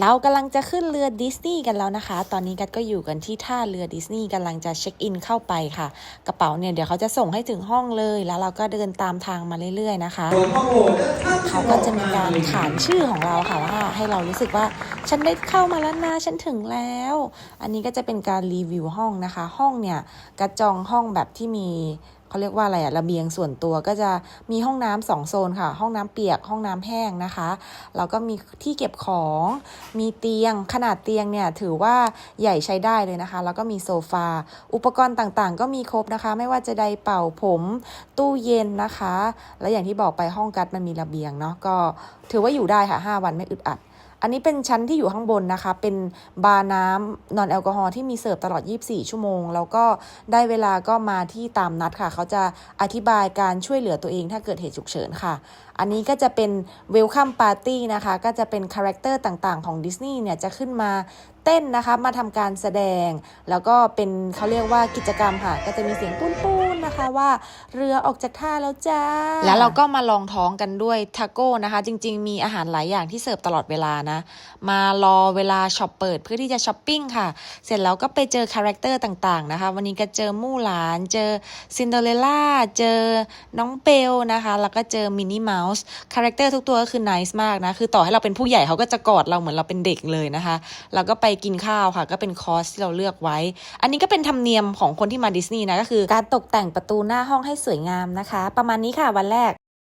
เรากำลังจะขึ้นเรือดิสนีย์กันแล้วนะคะ ตอนนี้กัดก็อยู่กันที่ท่าเรือดิสนีย์กำลังจะเช็คอินเข้าไปค่ะ กระเป๋าเนี่ยเดี๋ยวเขาจะส่งให้ถึงห้องเลย แล้วเราก็เดินตามทางมาเรื่อย ๆ นะคะ เขาก็จะมีการขานชื่อของเราค่ะว่าให้เรารู้สึกว่าฉันได้เข้ามาแล้วนะฉันถึงแล้ว อันนี้ก็จะเป็นการรีวิวห้องนะคะ ห้องเนี่ยกระจองห้องแบบที่มี เขาเรียกว่าอะไรอะระเบียงส่วนตัวก็จะมีห้องน้ำสองโซนค่ะ ห้องน้ำเปียก ห้องน้ำแห้งนะคะแล้วก็มีที่เก็บของ มีเตียงขนาดเตียงเนี่ยถือว่าใหญ่ใช้ได้เลยนะคะ แล้วก็มีโซฟา อุปกรณ์ต่างๆ ก็มีครบนะคะ ไม่ว่าจะไดร์เป่าผม ตู้เย็นนะคะ และอย่างที่บอกไปห้องกัดมันมีระเบียงเนาะก็ถือว่าอยู่ได้ค่ะ 5 วันไม่อึดอัด อันนี้เป็นชั้นที่อยู่ข้างบนนะคะ เป็นบาร์น้ำนอนแอลกอฮอล์ที่มีเสิร์ฟตลอด 24 ชั่วโมง แล้วก็ได้เวลาก็มาที่ตามนัดค่ะ เขาจะอธิบายการช่วยเหลือตัวเองถ้าเกิดเหตุฉุกเฉินค่ะ อันนี้ก็จะเป็นเวลคัมปาร์ตี้นะคะ ก็จะเป็นคาแรคเตอร์ต่างๆ ของดิสนีย์เนี่ยจะขึ้นมา ต้นนะคะมาทำการแสดง แล้วก็เป็นเขาเรียกว่ากิจกรรมค่ะ ก็จะมีเสียงปุ้นๆนะคะว่าเรือออกจากท่าแล้วจ้า แล้วเราก็มาลองท้องกันด้วยทาโก้นะคะ จริง ๆ มีอาหารหลายอย่างที่เสิร์ฟตลอดเวลานะ มารอเวลาช็อปเปิดเพื่อที่จะช้อปปิ้งค่ะ เสร็จแล้วก็ไปเจอคาแรคเตอร์ต่างๆนะคะ วันนี้ก็เจอมู่หลาน เจอซินเดอเรลล่า เจอน้องเบลนะคะ แล้วก็เจอมินนี่เมาส์ คาแรคเตอร์ทุกตัวก็คือ nice มากนะ คือต่อให้เราเป็นผู้ใหญ่เขาก็จะกอดเราเหมือนเราเป็นเด็กเลยนะคะ แล้วก็ไปกินข้าวค่ะ ก็เป็นคอร์สที่เราเลือกไว้ อันนี้ก็เป็นธรรมเนียมของคนที่มาดิสนีย์นะก็คือ การตกแต่งประตูหน้าห้องให้สวยงามนะคะ ประมาณนี้ค่ะวันแรก